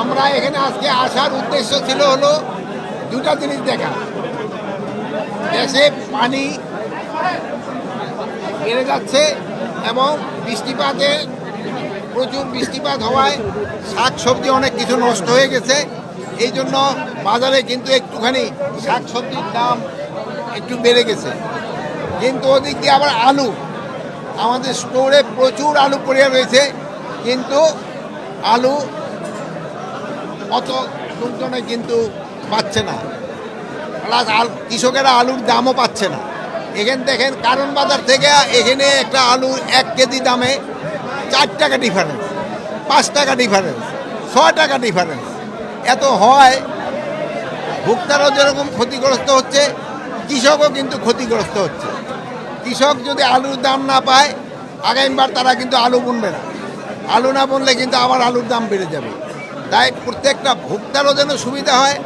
আমরা এখানে আজকে আসার উদ্দেশ্য ছিল হলো দুটা জিনিস দেখা। দেশে পানি বেড়ে যাচ্ছে এবং বৃষ্টিপাতে, প্রচুর বৃষ্টিপাত হওয়ায় শাক সবজি অনেক কিছু নষ্ট হয়ে গেছে। এই জন্য বাজারে কিন্তু একটুখানি শাক সবজির দাম একটু বেড়ে গেছে। কিন্তু ওদিক দিয়ে আবার আলু। আমাদের স্টোরে প্রচুর আলু পড়ে রয়েছে। কিন্তু আলু অত লোকজনে কিন্তু পাচ্ছে না। প্লাস আল, কৃষকেরা আলুর দামও পাচ্ছে না। এখানে দেখেন কারণ বাজার থেকে এখানে একটা আলু এক কেজি দামে চার টাকা ডিফারেন্স পাঁচ টাকা ডিফারেন্স ছয় টাকা ডিফারেন্স এত হয়, ভোক্তারাও যেরকম ক্ষতিগ্রস্ত হচ্ছে, কৃষকও কিন্তু ক্ষতিগ্রস্ত হচ্ছে। কৃষক যদি আলুর দাম না পায়, আগামীবার তারা কিন্তু আলু বুনবে না। আলু না বুনলে কিন্তু আবার আলুর দাম বেড়ে যাবে। তাই প্রত্যেকটা ভোক্তারও যেন সুবিধা হয়,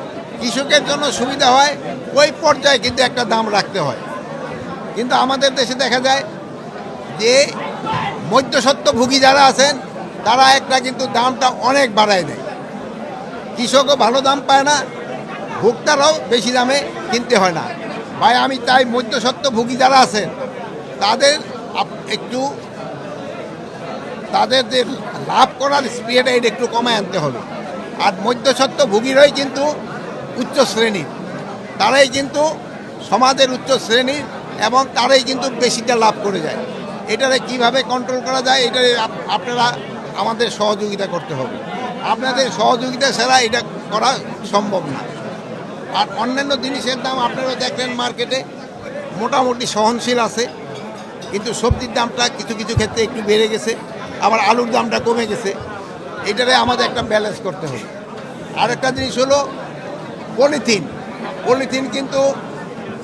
কৃষকের জন্য সুবিধা হয়, ওই পর্যায়ে কিন্তু একটা দাম রাখতে হয়। কিন্তু আমাদের দেশে দেখা যায় যে মধ্যসত্ত্বভোগী যারা আছেন, তারা একটা কিন্তু দামটা অনেক বাড়ায় দেয়। কৃষকও ভালো দাম পায় না, ভোক্তারাও বেশি দামে কিনতে হয় না। ভাই, আমি তাই মধ্যসত্ত্বভোগী যারা আছেন, তাদের একটু তাদের যে লাভ করার স্পিডটা এটা একটু কমায় আনতে হবে। আর মধ্যসত্ত্বভোগীরাই কিন্তু উচ্চ শ্রেণির। তারাই কিন্তু সমাজের উচ্চ শ্রেণির এবং তারাই কিন্তু বেশিটা লাভ করে যায়। এটারে কীভাবে কন্ট্রোল করা যায় এটা আপনারা আমাদের সহযোগিতা করতে হবে। আপনাদের সহযোগিতা ছাড়া এটা করা সম্ভব না। আর অন্যান্য জিনিসের দাম আপনারা দেখলেন মার্কেটে মোটামুটি সহনশীল আছে। কিন্তু সবজির দামটা কিছু কিছু ক্ষেত্রে একটু বেড়ে গেছে। আবার আলুর দামটা কমে গেছে। এটারে আমাদের একটা ব্যালেন্স করতে হবে। আরেকটা জিনিস হলো পলিথিন পলিথিন কিন্তু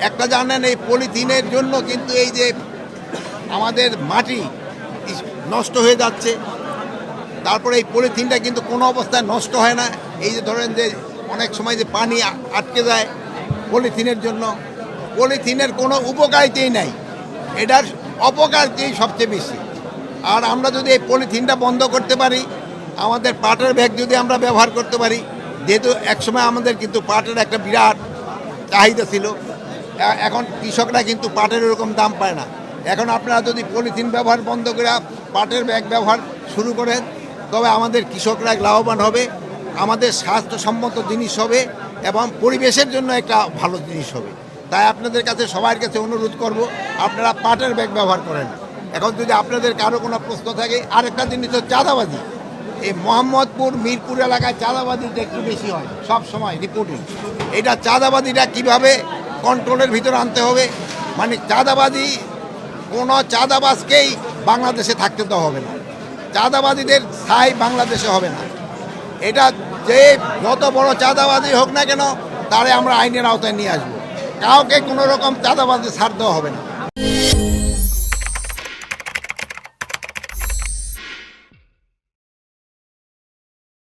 একটা জানেন, এই পলিথিনের জন্য কিন্তু এই যে আমাদের মাটি নষ্ট হয়ে যাচ্ছে, তারপরে এই পলিথিনটা কিন্তু কোনো অবস্থায় নষ্ট হয় না। এই যে ধরেন যে অনেক সময় যে পানি আটকে যায় পলিথিনের জন্য। পলিথিনের কোনো উপকারিতাই নাই। এটার অপকারিতাই সবচেয়ে বেশি। আর আমরা যদি এই পলিথিনটা বন্ধ করতে পারি, আমাদের পাটের ব্যাগ যদি আমরা ব্যবহার করতে পারি, যেহেতু একসময় আমাদের কিন্তু পাটের একটা বিরাট চাহিদা ছিল এখন কৃষকরা কিন্তু পাটের এরকম দাম পায় না। এখন আপনারা যদি পলিথিন ব্যবহার বন্ধ করে পাটের ব্যাগ ব্যবহার শুরু করেন, তবে আমাদের কৃষকরা লাভবান হবে, আমাদের স্বাস্থ্যসম্মত জিনিস হবে এবং পরিবেশের জন্য একটা ভালো জিনিস হবে। তাই আপনাদের কাছে সবার কাছে অনুরোধ করব, আপনারা পাটের ব্যাগ ব্যবহার করেন। এখন যদি আপনাদের কারও কোনো প্রশ্ন থাকে, আরেকটা জিনিস হচ্ছে চাঁদাবাজি। এই মোহাম্মদপুর, মিরপুর এলাকায় চাঁদাবাজিটা একটু বেশি হয়, সব সময় রিপোর্টিং এটা চাঁদাবাজিটা কীভাবে কন্ট্রোলের ভিতরে আনতে হবে? মানে চাঁদাবাজি, কোনো চাঁদাবাজকেই বাংলাদেশে থাকতে দেওয়া হবে না। চাঁদাবাজিদের স্থায়ী বাংলাদেশে হবে না। এটা যে যত বড় চাঁদাবাজি হোক না কেন, তারে আমরা আইনের আওতায় নিয়ে আসব। কাউকে কোনো রকম চাঁদাবাজি ছাড় দেওয়া হবে না।